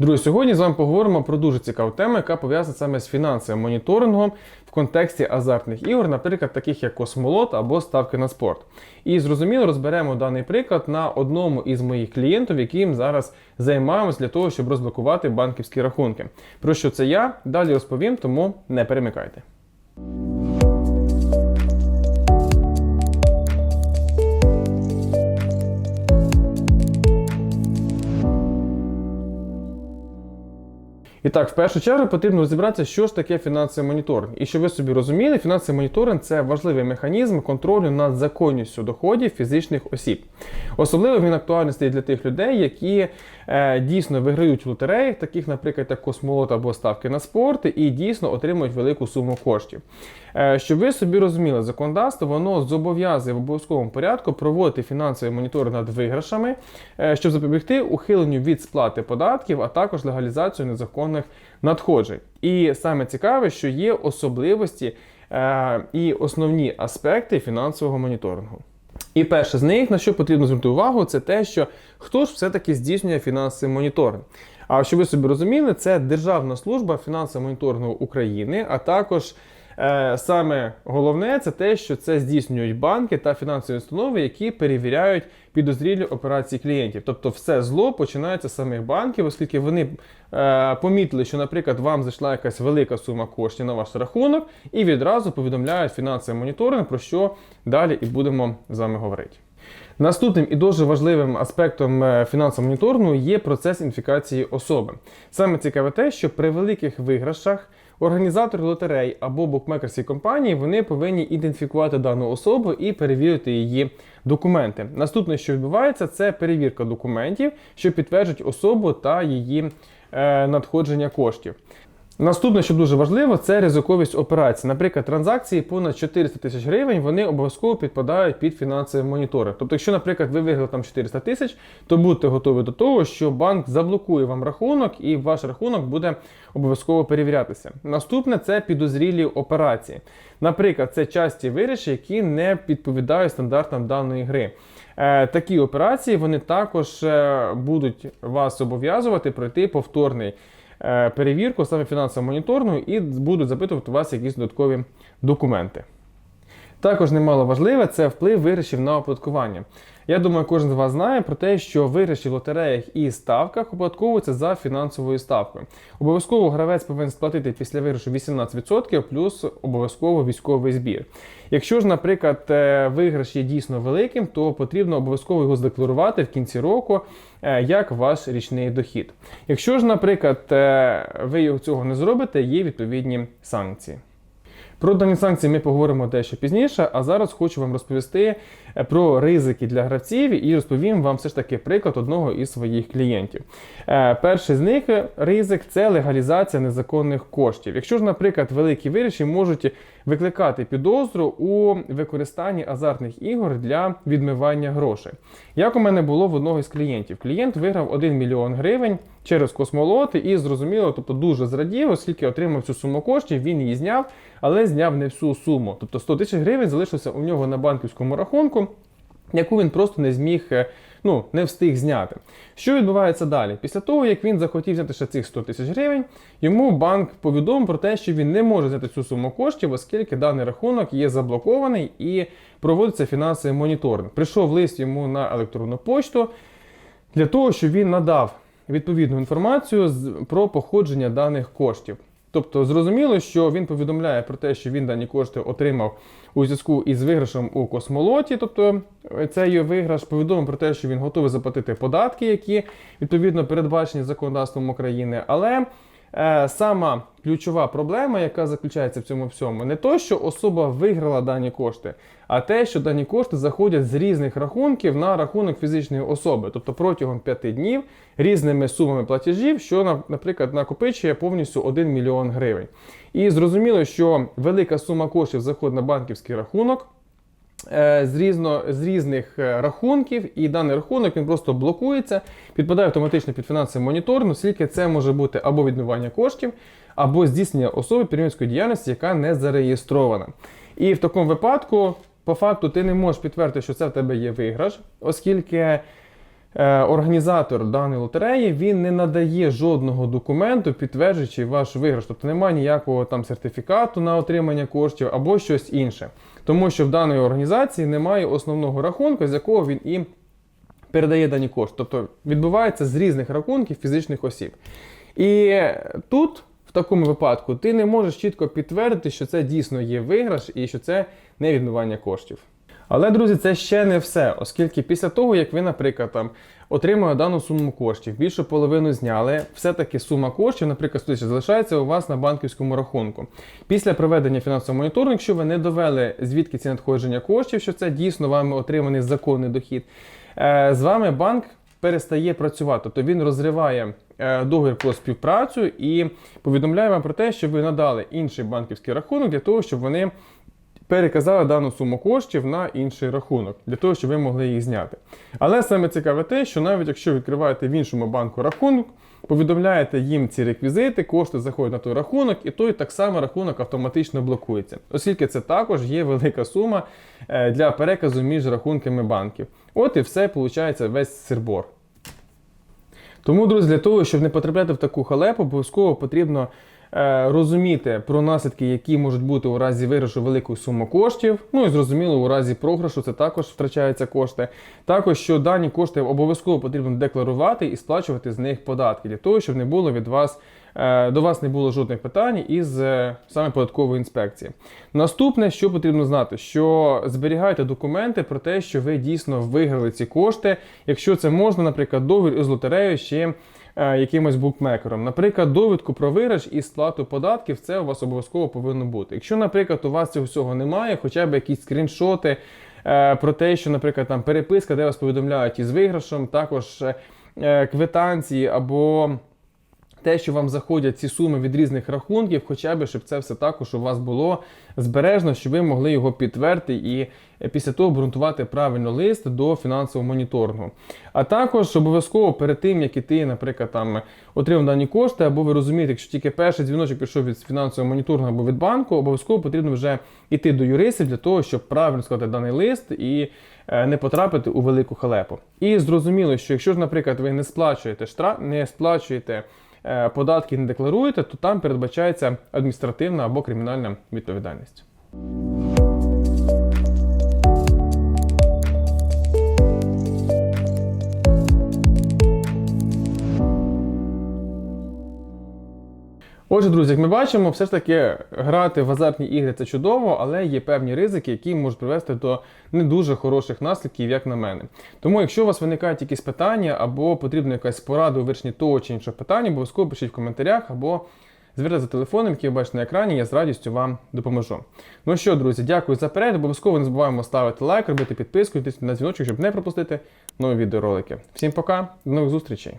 Друзі, сьогодні з вами поговоримо про дуже цікаву тему, яка пов'язана саме з фінансовим моніторингом в контексті азартних ігор, наприклад, таких як космолот або ставки на спорт. І зрозуміло розберемо даний приклад на одному із моїх клієнтів, яким зараз займаємось для того, щоб розблокувати банківські рахунки. Про що це я далі розповім, тому не перемикайте. І так, в першу чергу потрібно розібратися, що ж таке фінансовий моніторинг. І щоб ви собі розуміли, фінансовий моніторинг це важливий механізм контролю над законністю доходів фізичних осіб. Особливо він актуальний стає для тих людей, які е, дійсно виграють в лотереях, таких, наприклад, як космолот або ставки на спорт, і дійсно отримують велику суму коштів. Е, щоб ви собі розуміли, законодавство воно зобов'язує в обов'язковому порядку проводити фінансовий моніторинг над виграшами, е, щоб запобігти ухиленню від сплати податків, а також легалізацію незаконних надходжень. І саме цікаве, що є особливості е, і основні аспекти фінансового моніторингу. І перше з них, на що потрібно звернути увагу, це те, що хто ж все-таки здійснює фінансовий моніторинг. А щоб ви собі розуміли, це Державна служба фінансового моніторингу України, а також саме головне це те, що це здійснюють банки та фінансові установи, які перевіряють підозрілі операції клієнтів. Тобто, все зло починається з самих банків, оскільки вони е, помітили, що, наприклад, вам зайшла якась велика сума коштів на ваш рахунок, і відразу повідомляють фінансовий моніторинг, про що далі і будемо з вами говорити. Наступним і дуже важливим аспектом е, фінансового моніторингу є процес ідентифікації особи. Саме цікаве те, що при великих виграшах організатори лотерей або букмекерські компанії вони повинні ідентифікувати дану особу і перевірити її документи. Наступне, що відбувається, це перевірка документів, що підтверджують особу та її е, надходження коштів. Наступне, що дуже важливо, це ризиковість операцій. Наприклад, транзакції понад 400 тисяч гривень вони обов'язково підпадають під фінансовий моніторинг. Тобто, якщо, наприклад, ви виграли там 400 тисяч, то будьте готові до того, що банк заблокує вам рахунок, і ваш рахунок буде обов'язково перевірятися. Наступне це підозрілі операції. Наприклад, це часті виріші, які не відповідають стандартам даної гри. Е, Такі операції вони також е, будуть вас зобов'язувати пройти повторний перевірку саме фінансово моніторну, і будуть запитувати у вас якісь додаткові документи. Також немало важливе це вплив виграшів на оподаткування. Я думаю, кожен з вас знає про те, що виграші в лотереях і ставках оподатковуються за фінансовою ставкою. Обов'язково гравець повинен сплатити після виграшу 18% плюс обов'язково військовий збір. Якщо ж, наприклад, е, виграш є дійсно великим, то потрібно обов'язково його задекларувати в кінці року е, як ваш річний дохід. Якщо ж, наприклад, е, ви цього не зробите, є відповідні санкції. Про дані санкції ми поговоримо дещо пізніше, а зараз хочу вам розповісти е, про ризики для гравців і розповім вам все ж таки приклад одного із своїх клієнтів. Е, Перший з них ризик це легалізація незаконних коштів. Якщо ж, наприклад, великі виріші можуть викликати підозру у використанні азартних ігор для відмивання грошей. Як у мене було в одного із клієнтів, клієнт виграв 1 мільйон гривень через космолоти і зрозуміло, тобто дуже зрадів, оскільки отримав цю суму коштів, він її зняв, але зняв не всю суму. Тобто 100 тисяч гривень залишилося у нього на банківському рахунку, яку він просто не зміг. Ну, не встиг зняти. Що відбувається далі? Після того, як він захотів зняти ще цих 100 тисяч гривень, йому банк повідомив про те, що він не може взяти цю суму коштів, оскільки даний рахунок є заблокований і проводиться фінансовий моніторинг. Прийшов лист йому на електронну почту для того, щоб він надав відповідну інформацію про походження даних коштів. Тобто зрозуміло, що він повідомляє про те, що він дані кошти отримав у зв'язку із виграшем у космолоті, тобто е, цей виграш повідомив про те, що він готовий заплатити податки, які відповідно передбачені законодавством України. Але сама ключова проблема, яка заключається в цьому всьому, не то, що особа виграла дані кошти, а те, що дані кошти заходять з різних рахунків на рахунок фізичної особи, тобто протягом 5 днів різними сумами платежів, що, на- наприклад, накопичує повністю 1 мільйон гривень. І зрозуміло, що велика сума коштів заходить на банківський рахунок. Е, З, різно, з різних е, рахунків, і даний рахунок він просто блокується, підпадає автоматично під фінансовий монітор, оскільки це може бути або відмивання коштів, або здійснення особи підприємницької діяльності, яка не зареєстрована. І в такому випадку, по факту, ти не можеш підтвердити, що це в тебе є виграш, оскільки організатор даної лотереї він не надає жодного документу, підтверджуючи ваш виграш. Тобто немає ніякого там сертифікату на отримання коштів або щось інше. Тому що в даної організації немає основного рахунку, з якого він і передає дані кошти. Тобто відбувається з різних рахунків фізичних осіб. І тут, в такому випадку, ти не можеш чітко підтвердити, що це дійсно є виграш і що це не відмивання коштів. Але, друзі, це ще не все, оскільки після того, як ви, наприклад, там отримали дану суму коштів, більшу половину зняли, все-таки сума коштів, наприклад, 100 залишається у вас на банківському рахунку. Після проведення фінансового моніторингу, якщо ви не довели звідки ці надходження коштів, що це дійсно вами отриманий законний дохід, е, з вами банк перестає працювати, тобто він розриває е, договір про співпрацю і повідомляє вам про те, що ви надали інший банківський рахунок для того, щоб вони переказали дану суму коштів на інший рахунок, для того, щоб ви могли їх зняти. Але саме цікаве те, що навіть якщо відкриваєте в іншому банку рахунок, повідомляєте їм ці реквізити, кошти заходять на той рахунок, і той так само рахунок автоматично блокується, оскільки це також є велика сума е, для переказу між рахунками банків. От і все, виходить, весь сирбор. Тому, друзі, для того, щоб не потрапляти в таку халепу, обов'язково потрібно розуміти про наслідки, які можуть бути у разі виграшу великої суми коштів. Ну і зрозуміло, у разі програшу це також втрачаються кошти. Також що дані кошти обов'язково потрібно декларувати і сплачувати з них податки для того, щоб не було від вас. е, До вас не було жодних питань із е, саме податкової інспекції. Наступне, що потрібно знати, що зберігайте документи про те, що ви дійсно виграли ці кошти. Якщо це можна, наприклад, договір із лотереєю ще е, якимось букмекером. Наприклад, довідку про виграш і сплату податків, це у вас обов'язково повинно бути. Якщо, наприклад, у вас цього всього немає, хоча б якісь скріншоти е, про те, що, наприклад, там переписка, де вас повідомляють із виграшем, також е, е, квитанції або. Те, що вам заходять ці суми від різних рахунків, хоча б щоб це все також у вас було збережно, щоб ви могли його підтвердити і після того обґрунтувати правильно лист до фінансового моніторингу. А також обов'язково перед тим, як іти, наприклад, там отримав дані кошти, або ви розумієте, якщо тільки перший дзвіночок пішов від фінансового моніторингу або від банку, обов'язково потрібно вже йти до юристів для того, щоб правильно складати даний лист і е, не потрапити у велику халепу. І зрозуміло, що якщо ж, наприклад, ви не сплачуєте штраф, не сплачуєте податки, не декларуєте, то там передбачається адміністративна або кримінальна відповідальність. Отже, друзі, як ми бачимо, все ж таки грати в азартні ігри це чудово, але є певні ризики, які можуть привести до не дуже хороших наслідків, як на мене. Тому, якщо у вас виникають якісь питання або потрібна якась порада у вирішенні того чи іншого питання, обов'язково пишіть в коментарях або звертайтеся за телефоном, який ви бачите на екрані, я з радістю вам допоможу. Ну що, друзі, дякую за перегляд. Обов'язково не забуваємо ставити лайк, робити підписку, тиснути на дзвіночок, щоб не пропустити нові відеоролики. Всім пока, до нових зустрічей!